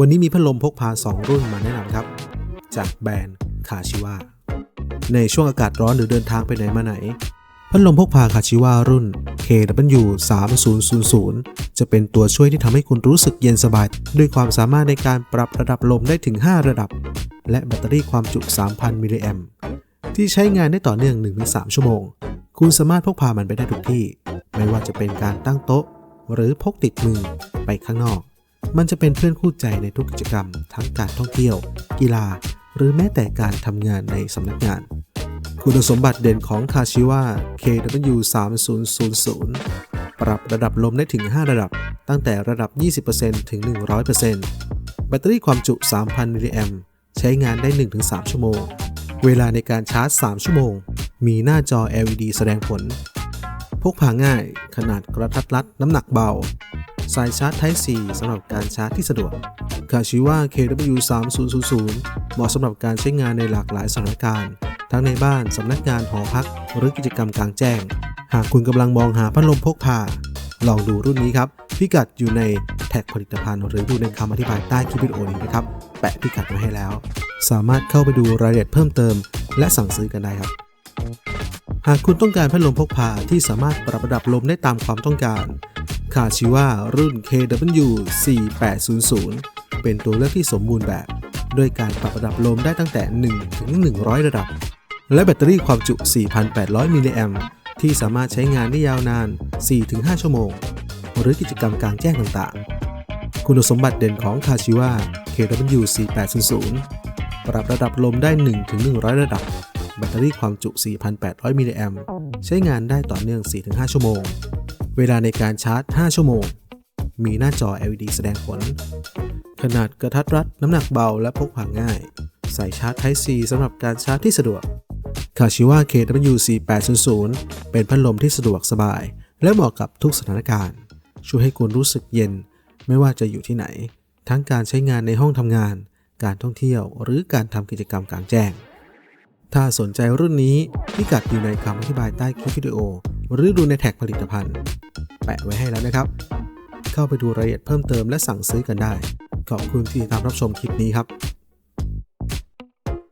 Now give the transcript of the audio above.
วันนี้มีพัดลมพกพา 2 รุ่นมาแนะนำครับ จากแบรนด์คาชิวาในช่วงอากาศร้อนหรือเดินทางไปไหนมาไหน พัดลมพกพาคาชิวารุ่น KW 3000จะเป็นตัวช่วยที่ทำให้คุณรู้สึกเย็นสบาย ด้วยความสามารถในการปรับระดับลมได้ถึง 5 ระดับ และแบตเตอรี่ความจุ 3,000 มิลลิแอมที่ใช้งานได้ต่อเนื่อง 1-3 ชั่วโมง คุณสามารถพกพามันไปได้ทุกที่ ไม่ว่าจะเป็นการตั้งโต๊ะ หรือพกติดมือไปข้างนอก มันจะเป็นเพื่อนคู่ใจในทุกกิจกรรม ทั้งการท่องเที่ยว กีฬา หรือแม้แต่การทำงานในสำนักงาน คุณสมบัติเด่นของคาชิวา KW 3000 ปรับระดับลมได้ถึง 5 ระดับ ตั้งแต่ระดับ 20%ถึง 100%แบตเตอรี่ความจุ 3,000 มิลลิแอมใช้งานได้ 1-3 ชั่วโมง เวลาในการชาร์จ 3 ชั่วโมง มีหน้าจอ LED แสดงผล พกพาง่าย ขนาดกระทัดรัด น้ำหนักเบา สายชาร์จ Type C สำหรับการชาร์จที่สะดวกคาชิว่า KW 3000 เหมาะสำหรับการใช้งานในหลากหลายสถานการณ์ ทั้งในบ้านสำนักงานหอพัก หรือกิจกรรมกลางแจ้ง หากคุณกำลังมองหาพัดลมพกพา ลองดูรุ่นนี้ครับ พิกัดอยู่ในแท็กผลิตภัณฑ์ หรือดูในคำอธิบายใต้คลิปวิดีโอนี้นะครับ แปะพิกัดไว้ให้แล้ว สามารถเข้าไปดูรายละเอียดเพิ่มเติม และสั่งซื้อกันได้ครับหากคุณต้องการพัดลมพกพาที่สามารถปรับระดับลมได้ตามความต้องการ คาชิว่ารุ่น KW 4800 เป็นตัวเลือกที่สมบูรณ์แบบ ด้วยการปรับระดับลมได้ตั้งแต่ 1 ถึง 100 ระดับ และแบตเตอรี่ความจุ 4,800 มิลลิแอมที่สามารถใช้งานได้ยาวนาน 4-5 ชั่วโมง หรือกิจกรรมกลางแจ้งต่างๆ คุณสมบัติเด่นของคาชิว่า KW 4800 ปรับระดับลมได้ 1-100 ระดับ แบตเตอรี่ความจุ 4,800 มิลลิแอมใช้งานได้ต่อเนื่อง 4-5 ชั่วโมง เวลาในการชาร์จ 5 ชั่วโมง มีหน้าจอ LED แสดงผล ขนาดกระทัดรัดน้ำหนักเบาและพกพาง่าย ใส่ชาร์จ Type C สำหรับการชาร์จที่สะดวก คาชิวา KW 4800 เป็นพัดลมที่สะดวกสบาย และเหมาะกับทุกสถานการณ์ ช่วยให้คุณรู้สึกเย็น ไม่ว่าจะอยู่ที่ไหน ทั้งการใช้งานในห้องทำงาน การท่องเที่ยว หรือการทำกิจกรรมกลางแจ้ง ถ้าสนใจรุ่นนี้พิกัดอยู่ในคำอธิบายใต้คลิปวิดีโอ หรือดูในแท็กผลิตภัณฑ์ แปะไว้ให้แล้วนะครับ เข้าไปดูรายละเอียดเพิ่มเติมและสั่งซื้อกันได้ ขอบคุณที่ติดตามรับชมคลิปนี้ครับ